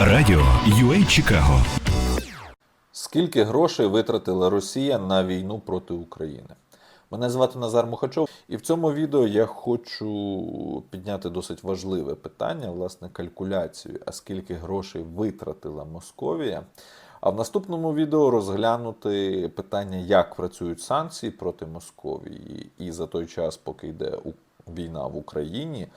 Радіо UA Чикаго Скільки грошей витратила Росія на війну проти України? Мене звати Назар Мухачов, і в цьому відео я хочу підняти досить важливе питання, власне, калькуляцію, а скільки грошей витратила Московія. А в наступному відео розглянути питання, як працюють санкції проти Московії, і за той час, поки йде війна в Україні,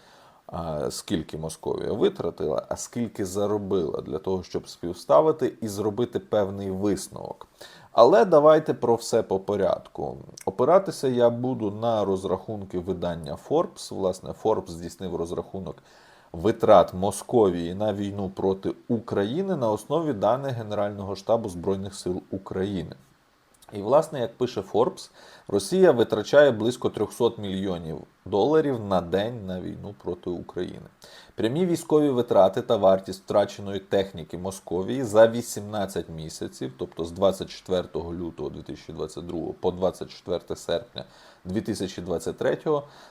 скільки Московія витратила, а скільки заробила для того, щоб співставити і зробити певний висновок. Але давайте про все по порядку. Опиратися я буду на розрахунки видання Forbes. Власне, Forbes здійснив розрахунок витрат Московії на війну проти України на основі даних Генерального штабу Збройних сил України. І, власне, як пише Forbes, Росія витрачає близько 300 мільйонів доларів на день на війну проти України. Прямі військові витрати та вартість втраченої техніки Московії за 18 місяців, тобто з 24 лютого 2022 по 24 серпня 2023,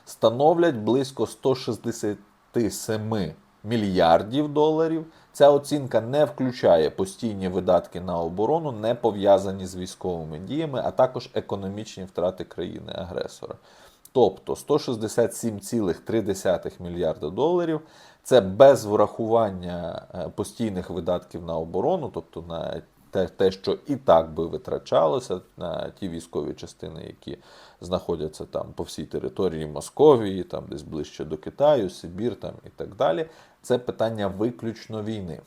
становлять близько 167 мільярдів доларів. Ця оцінка не включає постійні видатки на оборону, не пов'язані з військовими діями, а також економічні втрати країни-агресора. Тобто 167,3 мільярда доларів це без врахування е, постійних видатків на оборону, тобто на те, те, що і так би витрачалося на ті військові частини, які знаходяться там по всій території Московії, там десь ближче до Китаю, Сибір там і так далі. Це питання виключно війни.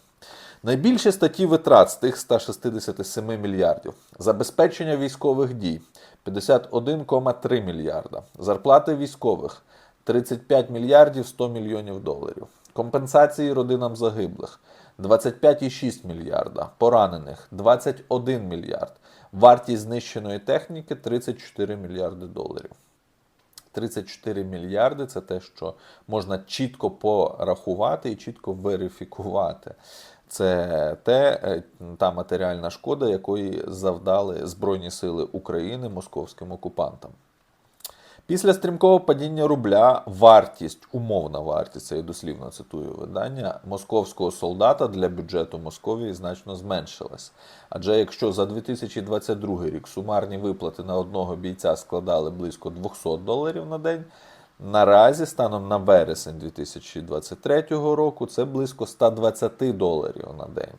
Найбільші статті витрат з тих 167 мільярдів. Забезпечення військових дій 51,3 мільярда. Зарплати військових 35 мільярдів 100 мільйонів доларів. Компенсації родинам загиблих 25,6 мільярда. Поранених 21 мільярд. Вартість знищеної техніки 34 мільярди доларів. 34 мільярди це те, що можна чітко порахувати і чітко верифікувати. Це те, е, та матеріальна шкода, якої завдали Збройні Сили України московським окупантам. Після стрімкого падіння рубля вартість, умовна вартість, це я дослівно цитую видання, московського солдата для бюджету Московії значно зменшилась. Адже якщо за 2022 рік сумарні виплати на одного бійця складали близько 200 доларів на день, наразі станом на вересень 2023 року це близько 120 доларів на день.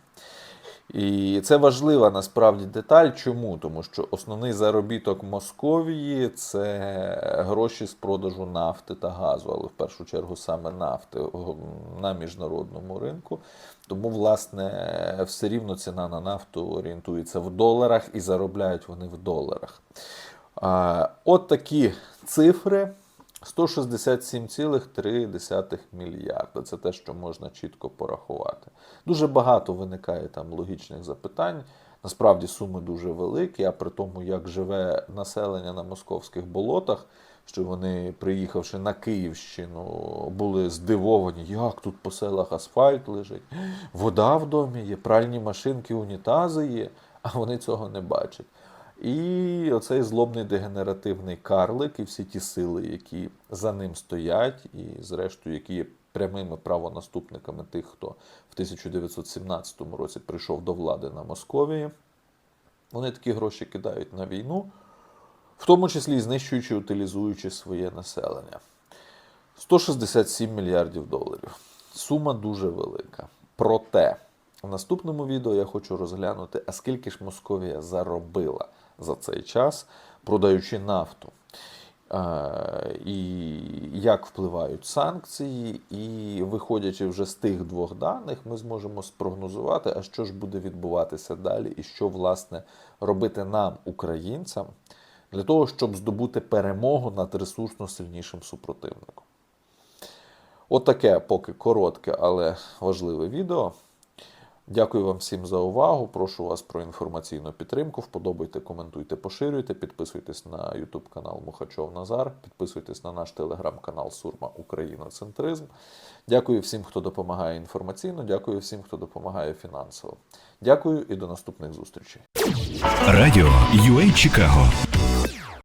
І це важлива насправді деталь. Чому? Тому що основний заробіток Московії це гроші з продажу нафти та газу, але в першу чергу саме нафти на міжнародному ринку. Тому, власне, все рівно ціна на нафту орієнтується в доларах і заробляють вони в доларах. От такі цифри. 167,3 мільярда. Це те, що можна чітко порахувати. Дуже багато виникає там логічних запитань. Насправді суми дуже великі, а при тому, як живе населення на московських болотах, що вони, приїхавши на Київщину, були здивовані, як тут по селах асфальт лежить, вода в домі є, пральні машинки, унітази є, а вони цього не бачать. І оцей злобний дегенеративний карлик, і всі ті сили, які за ним стоять, і, зрештою, які є прямими правонаступниками тих, хто в 1917 році прийшов до влади на Московії, вони такі гроші кидають на війну, в тому числі знищуючи, утилізуючи своє населення. 167 мільярдів доларів. Сума дуже велика. Проте, в наступному відео я хочу розглянути, а скільки ж Московія заробила за цей час, продаючи нафту. Е, І як впливають санкції, і виходячи вже з тих двох даних, ми зможемо спрогнозувати, а що ж буде відбуватися далі, і що власне робити нам, українцям, для того, щоб здобути перемогу над ресурсно сильнішим супротивником. Отаке поки коротке, але важливе відео. Дякую вам всім за увагу. Прошу вас про інформаційну підтримку. Вподобайте, коментуйте, поширюйте, підписуйтесь на YouTube канал Мухачов Назар, підписуйтесь на наш телеграм-канал Сурма Україноцентризм. Дякую всім, хто допомагає інформаційно. Дякую всім, хто допомагає фінансово. Дякую і до наступних зустрічей. Радіо UA Чикаго